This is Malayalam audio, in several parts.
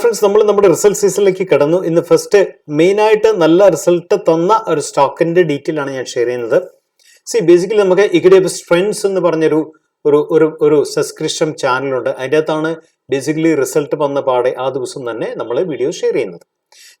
ഫ്രണ്ട്സ് നമ്മൾ നമ്മുടെ റിസൾട്ട് സീസണിലേക്ക് കടന്നു. ഇന്ന് ഫസ്റ്റ് മെയിൻ ആയിട്ട് നല്ല റിസൾട്ട് തന്ന ഒരു സ്റ്റോക്കിന്റെ ഡീറ്റെയിൽ ആണ് ഞാൻ ഷെയർ ചെയ്യുന്നത്. സി ബേസിക്കലി നമുക്ക് ഇക്കിടെ സ്ട്രെൻസ് എന്ന് പറഞ്ഞൊരു ഒരു ഒരു ഒരു സബ്സ്ക്രിപ്ഷൻ ചാനലുണ്ട് അതിന്റെ അകത്താണ് ബേസിക്കലി റിസൾട്ട് വന്ന പാടെ ആ ദിവസം തന്നെ നമ്മൾ വീഡിയോ ഷെയർ ചെയ്യുന്നത്.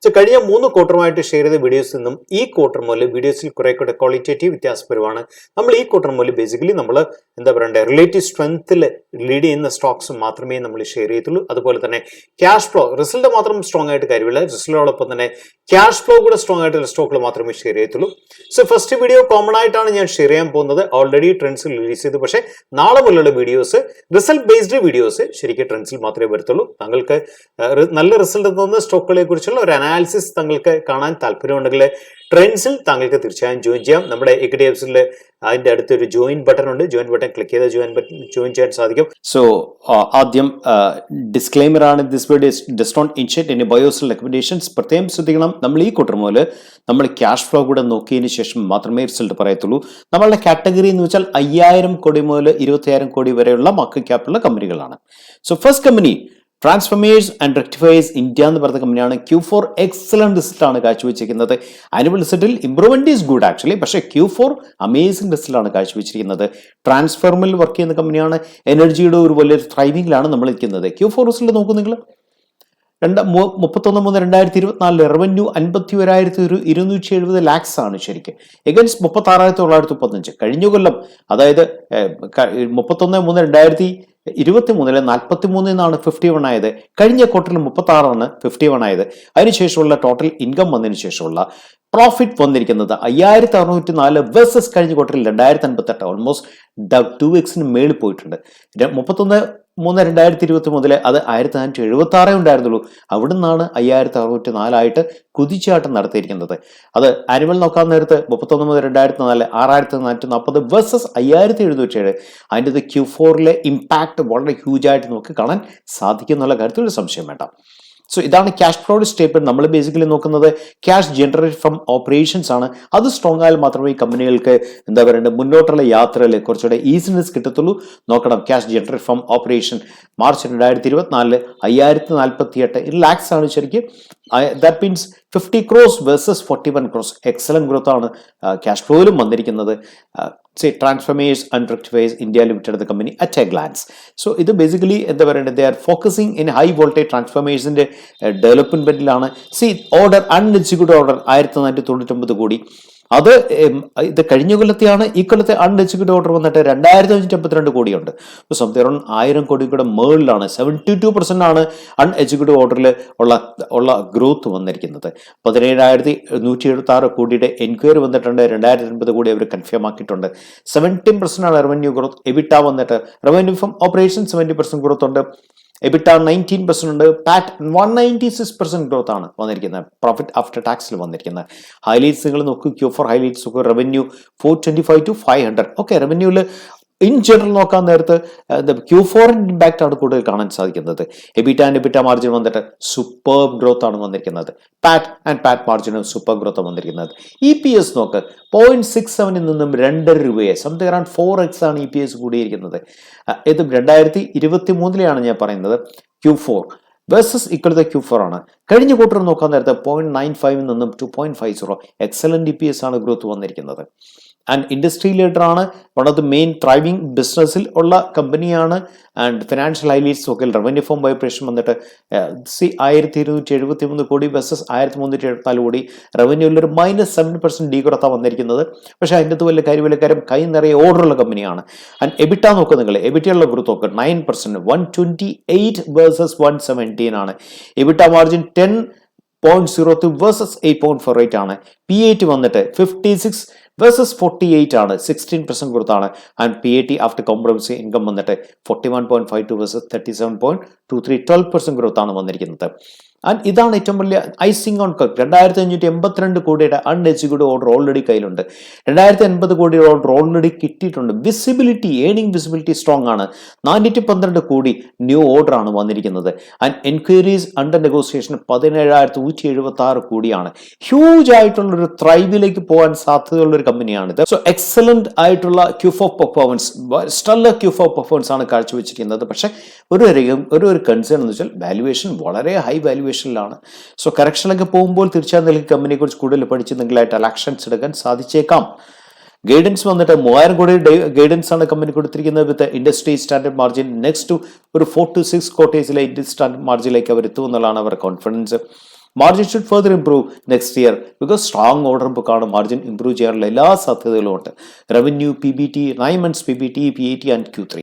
സോ കഴിഞ്ഞ മൂന്ന് ക്വാർട്ടറുമായിട്ട് ഷെയർ ചെയ്ത വീഡിയോസിൽ നിന്നും ഈ ക്വാർട്ടർ മുതൽ വീഡിയോസിൽ കുറെ കൂടെ ക്വാളിറ്റേറ്റീവ് വ്യത്യാസം വരുവാണ്. നമ്മൾ ഈ ക്വാർട്ടർ മുതൽ ബേസിക്കലി നമ്മൾ എന്താ പറയണ്ടേ റിലേറ്റീവ് സ്ട്രെങ്ത്തിൽ ലീഡ് ചെയ്യുന്ന സ്റ്റോക്സ് മാത്രമേ നമ്മൾ ഷെയർ ചെയ്യത്തുള്ളൂ. അതുപോലെ തന്നെ ക്യാഷ് ഫ്ലോ റിസൾട്ട് മാത്രം സ്ട്രോങ് ആയിട്ട് കാര്യമില്ല. റിസൾട്ടോടൊപ്പം തന്നെ ക്യാഷ് ഫ്ലോ കൂടെ സ്ട്രോങ് ആയിട്ടുള്ള സ്റ്റോക്കുകൾ മാത്രമേ ഷെയർ ചെയ്യത്തുള്ളൂ. സോ ഫസ്റ്റ് വീഡിയോ കോമൺ ആയിട്ടാണ് ഞാൻ ഷെയർ ചെയ്യാൻ പോകുന്നത്. ഓൾറെഡി ട്രെൻഡ്സ് റിലീസ് ചെയ്തു. പക്ഷേ നാളെ മുതലുള്ള വീഡിയോസ് റിസൾട്ട് ബേസ്ഡ് വീഡിയോസ് ശരിക്കും ട്രെൻഡ്സിൽ മാത്രമേ വരത്തുള്ളൂ. താങ്കൾക്ക് നല്ല റിസൾട്ട് തന്ന സ്റ്റോക്കുകളെ കുറിച്ചുള്ള ഒരു അനാലിസിസ് താങ്കൾക്ക് കാണാൻ താല്പര്യമുണ്ടെങ്കിൽ ട്രെൻഡ്സിൽ താങ്കൾക്ക് തീർച്ചയായും ജോയിൻ ചെയ്യാം. നമ്മുടെ എക്ഡിഎഫ്സിൽ അതിന്റെ അടുത്തൊരു ജോയിൻ ബട്ടൺ ഉണ്ട്. ജോയിൻ ബട്ടൺ ക്ലിക്ക് ചെയ്താൽ ജോയിൻ ബട്ടൺ ജോയിൻ ചെയ്യാൻ സാധിക്കും. സോ ആദ്യം ഡിസ്ക്ലൈമർ ആണ്. This video does not initiate any buy or sell recommendations പ്രത്യേകം ശ്രദ്ധിക്കണം. നമ്മൾ ഈ കൂട്ടർ മുതൽ നമ്മൾ ക്യാഷ് ഫ്ലോ കൂടെ നോക്കിയതിന് ശേഷം മാത്രമേ റിസൾട്ട് പറയത്തുള്ളൂ. നമ്മളുടെ കാറ്റഗറി എന്ന് വെച്ചാൽ അയ്യായിരം കോടി മുതൽ ഇരുപത്തിയായിരം കോടി വരെയുള്ള മാർക്കറ്റ് ക്യാപ്പുള്ള കമ്പനികളാണ് so first company transformers and rectifiers India എന്ന് പറയുന്ന കമ്പനിയാണ് ക്യൂ ഫോർ എക്സലന്റ് റിസൾട്ടാണ് കാഴ്ചവെച്ചിരിക്കുന്നത്. ആനുവൽ റിസൾട്ടിൽ ഇംപ്രൂവ്മെന്റ് ഈസ് ഗുഡ് ആക്ച്വലി പക്ഷേ ക്യൂ ഫോർ അമേസിംഗ് റിസൾട്ടാണ് കാഴ്ചവെച്ചിരിക്കുന്നത്. ട്രാൻസ്ഫോർമിൽ വർക്ക് ചെയ്യുന്ന കമ്പനിയാണ് എനർജിയുടെ ഒരു വലിയൊരു ത്രൈവിംഗിലാണ് നമ്മൾ നിൽക്കുന്നത്. ക്യൂ ഫോർ റിസൾട്ട് നോക്കൂ നിങ്ങൾ. രണ്ട് മുപ്പത്തൊന്ന് മൂന്ന് രണ്ടായിരത്തി ഇരുപത്തിനാലിൽ റവന്യൂ അൻപത്തി ഒരായിരത്തി ഒരു ഇരുന്നൂറ്റി എഴുപത് ലാക്സ് ആണ് ശരിക്കും. എഗൻസ്റ്റ് മുപ്പത്തി ആറായിരത്തി തൊള്ളായിരത്തി മുപ്പത്തഞ്ച് കഴിഞ്ഞ കൊല്ലം അതായത് മുപ്പത്തൊന്ന് മൂന്ന് രണ്ടായിരത്തി ഇരുപത്തി മൂന്നിൽ നാൽപ്പത്തി മൂന്നിൽ നിന്നാണ് ഫിഫ്റ്റി വൺ ആയത്. കഴിഞ്ഞ ക്വാർട്ടറിൽ മുപ്പത്തി ആറാണ് ഫിഫ്റ്റി വൺ ആയത് അതിനുശേഷമുള്ള ടോട്ടൽ ഇൻകം വന്നതിന് ശേഷമുള്ള പ്രോഫിറ്റ് വന്നിരിക്കുന്നത് അയ്യായിരത്തി അറുന്നൂറ്റി നാല് വേഴ്സസ് കഴിഞ്ഞ ക്വാർട്ടറിൽ രണ്ടായിരത്തി അൻപത്തെട്ട് ഓൾമോസ്റ്റ് ടു എക്സിന് മേളിൽ പോയിട്ടുണ്ട്. മുപ്പത്തൊന്ന് മൂന്ന് രണ്ടായിരത്തി ഇരുപത്തി മുതൽ അത് ആയിരത്തി നാനൂറ്റി എഴുപത്തി ആറേ ഉണ്ടായിരുന്നുള്ളൂ. അവിടെ നിന്നാണ് അയ്യായിരത്തി അറുന്നൂറ്റി നാലായിട്ട് കുതിച്ചാട്ടം നടത്തിയിരിക്കുന്നത്. അത് ആനുവൽ നോക്കാൻ നേരത്ത് മുപ്പത്തൊന്ന് മുതൽ രണ്ടായിരത്തി നാല് ആറായിരത്തി നാനൂറ്റി നാൽപ്പത് വേഴ്സസ് അയ്യായിരത്തി എഴുന്നൂറ്റി ഏഴ് അതിന്റെ ക്യൂ ഫോറിലെ ഇമ്പാക്ട് വളരെ ഹ്യൂജ് ആയിട്ട് നമുക്ക് കാണാൻ സാധിക്കും എന്നുള്ള കാര്യത്തിൽ ഒരു സംശയം വേണ്ട. സോ ഇതാണ് ക്യാഷ് ഫ്ലോഡ് സ്റ്റേറ്റ്മെന്റ് നമ്മൾ ബേസിക്കലി നോക്കുന്നത് ക്യാഷ് ജനറേറ്റ് ഫ്രം ഓപ്പറേഷൻസ് ആണ്. അത് സ്ട്രോങ് ആയാൽ മാത്രമേ ഈ കമ്പനികൾക്ക് എന്താ പറയുക മുന്നോട്ടുള്ള യാത്രയിൽ കുറച്ചുകൂടെ ഈസിനെസ് കിട്ടത്തുള്ളൂ. നോക്കണം cash generate from operation March രണ്ടായിരത്തി ഇരുപത്തിനാലിൽ അയ്യായിരത്തി നാൽപ്പത്തി എട്ട് ലാക്സ് ആണ് ശരിക്കും. That means fifty crores versus forty one crores excellent growth ആണ് ക്യാഷ് ഫ്ലോയിലും വന്നിരിക്കുന്നത്. Say transformers and rectifiers india limited the company at a glance. So ഇത് ബേസിക്കലി എന്താ പറയുന്നത് they are focusing in high voltage ട്രാൻസ്ഫോർമേഴ്സിന്റെ ഡെവലപ്മെന്റിലാണ് സി ഓർഡർ അൺഎക്സിക്യൂട്ടീവ് ഓർഡർ ആയിരത്തി തൊള്ളായിരത്തി തൊണ്ണൂറ്റൊമ്പത് കോടി. അത് ഇത് കഴിഞ്ഞ കൊല്ലത്തെയാണ് ഈ കൊല്ലത്തെ അൺഎക്സിക്യൂട്ടീവ് ഓർഡർ വന്നിട്ട് രണ്ടായിരത്തി അഞ്ഞൂറ്റി അമ്പത്തിരണ്ട് കോടിയുണ്ട് സംതിങ് അറൗണ്ട് ആയിരം കോടി കൂടെ മേളിലാണ്. സെവന്റി ടു പെർസെന്റ് ആണ് അൺഎക്സിക്യൂട്ടീവ് ഓർഡറിൽ ഉള്ള ഉള്ള ഗ്രോത്ത് വന്നിരിക്കുന്നത്. പതിനേഴായിരത്തി നൂറ്റി എഴുപത്തി ആറ് കോടിയുടെ എൻക്വയറി വന്നിട്ടുണ്ട്. രണ്ടായിരത്തി അൻപത് കോടി അവർ കൺഫേം ആക്കിയിട്ടുണ്ട്. സെവന്റീൻ പെർസെന്റ് ആണ് റവന്യൂ ഗ്രോത്ത് എബിറ്റ വന്നിട്ട് revenue from operation seventy percent growth ഉണ്ട്. എബിറ്റ നയന്റീൻ പെർസെന്റ് ഉണ്ട്. PAT one ninety six percent growth ആണ് വന്നിരിക്കുന്നത്. പ്രോഫിറ്റ് ആഫ്റ്റർ ടാക്സിൽ വന്നിരിക്കുന്നത്. ഹൈലൈറ്റ്സ് നിങ്ങൾ നോക്കൂ ക്യൂ ഫോർ ഹൈലൈറ്റ്സ് നോക്കൂ revenue four twenty five two five hundred okay റവന്യൂൽ in general നോക്കാൻ നേരത്ത് ക്യൂ ഫോറിന്റെ ഇമ്പാക്റ്റ് ആണ് കൂടുതൽ കാണാൻ സാധിക്കുന്നത്. എബിറ്റ ആൻഡ് എബിറ്റ മാർജിൻ വന്നിട്ട് സൂപ്പർ ഗ്രോത്ത് ആണ് വന്നിരിക്കുന്നത്. പാറ്റ് ആൻഡ് പാറ്റ് മാർജിനും സൂപ്പർ ഗ്രോത്ത് വന്നിരിക്കുന്നത്. ഇ പി എസ് നോക്ക് പോയിന്റ് സിക്സ് സെവനിൽ നിന്നും രണ്ടര രൂപയെ സംതിങ് അറൌണ്ട് ഫോർ എക്സ് ആണ് ഇ പി എസ് കൂടിയിരിക്കുന്നത്. ഇത് രണ്ടായിരത്തി ഇരുപത്തി മൂന്നിലെയാണ് ഞാൻ പറയുന്നത് ക്യൂ ഫോർ വേഴ്സസ് ഇക്കളത്തെ ക്യൂ ഫോർ ആണ്. കഴിഞ്ഞ കൂട്ടർ നോക്കാൻ നേരത്തെ പോയിന്റ് നയൻ ഫൈവിൽ നിന്നും two point five zero excellent E P S ആണ് ഗ്രോത്ത് വന്നിരിക്കുന്നത്. And industry ലീഡറാണ് one of the main thriving ബിസിനസ്സിൽ ഉള്ള കമ്പനിയാണ് ആൻഡ് ഫിനാൻഷ്യൽ ഹൈലൈറ്റ്സ് ഒക്കെ റവന്യൂ ഫോം വൈബ്രേഷൻ വന്നിട്ട് സി ആയിരത്തി ഇരുന്നൂറ്റി എഴുപത്തി മൂന്ന് കോടി വെസസ് ആയിരത്തി മുന്നൂറ്റി എഴുപത്തിനാല് കോടി റവന്യൂവിൽ ഒരു മൈനസ് സെവൻ പെർസെന്റ് ഡീ കൊടുത്താൽ വന്നിരിക്കുന്നത്. പക്ഷേ അതിന്റെ വലിയ കാര്യമില്ല കാര്യം കൈ നിറയെ ഓർഡറുള്ള കമ്പനിയാണ് ആൻഡ് എബിറ്റ നോക്കുക നിങ്ങൾ എബിറ്റയുള്ള ഗ്രോത്ത് നോക്കുക nine percent one twenty eight versus one seventeen ആണ്. EBITDA margin ten point zero two versus eight point four eight ആണ്. പി എയ്റ്റ് വന്നിട്ട് fifty six versus forty eight ആണ്. സിക്സ്റ്റീൻ പെർസെന്റ് കൊടുത്താണ്. And P A T after compromise income വന്നിട്ട് forty one point five two versus thirty seven point two three twelve percent ഗ്രോത്താണ് വന്നിരിക്കുന്നത്. ആൻഡ് ഇതാണ് ഏറ്റവും വലിയ ഐസിംഗ് ഓൺ കർക്ക് രണ്ടായിരത്തി അഞ്ഞൂറ്റി എൺപത്തിരണ്ട് കോടിയുടെ അൺഎക്സിക്യൂട്ടീവ് ഓർഡർ ഓൾറെഡി കയ്യിലുണ്ട്. രണ്ടായിരത്തി എൺപത് കോടി ഓർഡർ ഓൾറെഡി കിട്ടിയിട്ടുണ്ട്. വിസിബിലിറ്റി ഏണിംഗ് വിസിബിലിറ്റി സ്ട്രോങ് ആണ്. നാനൂറ്റി പന്ത്രണ്ട് കോടി ന്യൂ ഓർഡർ ആണ് വന്നിരിക്കുന്നത്. ആൻഡ് എൻക്വയറീസ് അണ്ടർ നെഗോസിയേഷൻ പതിനേഴായിരത്തി നൂറ്റി എഴുപത്തി ആറ് കോടിയാണ്. ഹ്യൂജ് ആയിട്ടുള്ള ഒരു ത്രൈവിലേക്ക് പോകാൻ സാധ്യതയുള്ള ഒരു കമ്പനിയാണിത് സോ എക്സലന്റ് ആയിട്ടുള്ള ക്യൂഫ് of performance stellar ക്യൂഫ് of performance ആണ് കാഴ്ചവെച്ചിരിക്കുന്നത്. പക്ഷേ ഒരു ഒരു കൺസേൺ എന്ന് വെച്ചാൽ വാല്യുവേഷൻ വളരെ ഹൈ വാല്യുവേഷനിലാണ് സോ കറക്ഷനൊക്കെ പോകുമ്പോൾ തീർച്ചയായും നിങ്ങൾക്ക് കമ്പനിയെ കുറിച്ച് കൂടുതൽ പഠിച്ച് നിങ്ങളായിട്ട് അലക്ഷൻസ് എടുക്കാൻ സാധിച്ചേക്കാം. ഗൈഡൻസ് വന്നിട്ട് മൂവായിരം കോടി ഗൈഡൻസ് ആണ് കമ്പനി കൊടുത്തിരിക്കുന്നത് with industry standard margin next ഒരു ഫോർ ടു സിക്സ് ക്വാർട്ടേഴ്സിലെ ഇൻഡസ്ട്രി സ്റ്റാൻഡേർഡ് മാർജിനിലേക്ക് അവർ എത്തും എന്നുള്ളതാണ് അവരുടെ confidence margin should further improve next year because strong order ആണ് മാർജിൻ ഇംപ്രൂവ് ചെയ്യാനുള്ള എല്ലാ സാധ്യതകളും ഉണ്ട്. Revenue P B T nine months P B T P A T and Q three